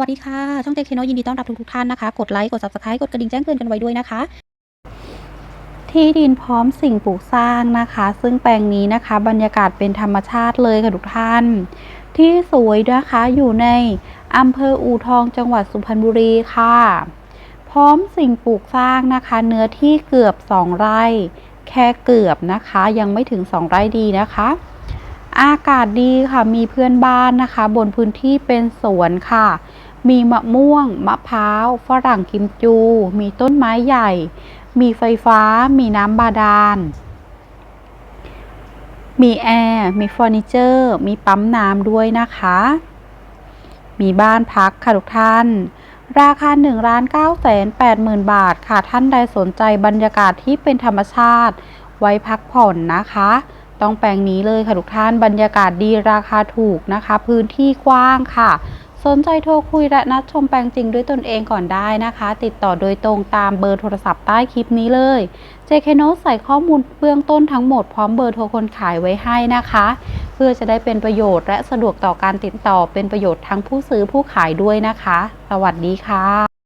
วัสดีค่ะ ช่องเจเคโนยินดีต้อนรับทุกทุกท่านนะคะ กดไลค์ กด subscribe กดกระดิ่งแจ้งเตือนกันไว้ด้วยนะคะ ที่ดินพร้อมสิ่งปลูกสร้างนะคะ ซึ่งแปลงนี้นะคะ บรรยากาศเป็นธรรมชาติเลยค่ะทุกท่าน ที่สวยนะคะอยู่ในอำเภออู่ทองจังหวัดสุพรรณบุรีค่ะ พร้อมสิ่งปลูกสร้างนะคะ เนื้อที่เกือบ 2 ไร่ แค่เกือบนะคะ ยังไม่ถึง 2 ไร่ดีนะคะอากาศดีค่ะ มีเพื่อนบ้านนะคะ บนพื้นที่เป็นสวนค่ะ มีมะม่วง มะพร้าว ฝรั่งกิมจู มีต้นไม้ใหญ่ มีไฟฟ้า มีน้ำบาดาล มีแอร์ มีเฟอร์นิเจอร์ มีปั๊มน้ำด้วยนะคะ มีบ้านพักค่ะทุกท่าน ราคา1ล้าน9แสน8หมื่นบาทค่ะท่านใดสนใจบรรยากาศที่เป็นธรรมชาติ ไว้พักผ่อนนะคะต้องแปลงนี้เลยค่ะทุกท่านบรรยากาศดีราคาถูกนะคะ พื้นที่กว้างค่ะ สนใจโทรคุยและนัดชมแปลงจริงด้วยตนเองก่อนได้นะคะ ติดต่อโดยตรงตามเบอร์โทรศัพท์ใต้คลิปนี้เลย JK n o ใส่ข้อมูลเบื้องต้นทั้งหมดพร้อมเบอร์โทรคนขายไว้ให้นะคะ เพื่อจะได้เป็นประโยชน์และสะดวกต่อการติดต่อเป็นประโยชน์ทั้งผู้ซื้อผู้ขายด้วยนะคะ สวัสดีค่ะ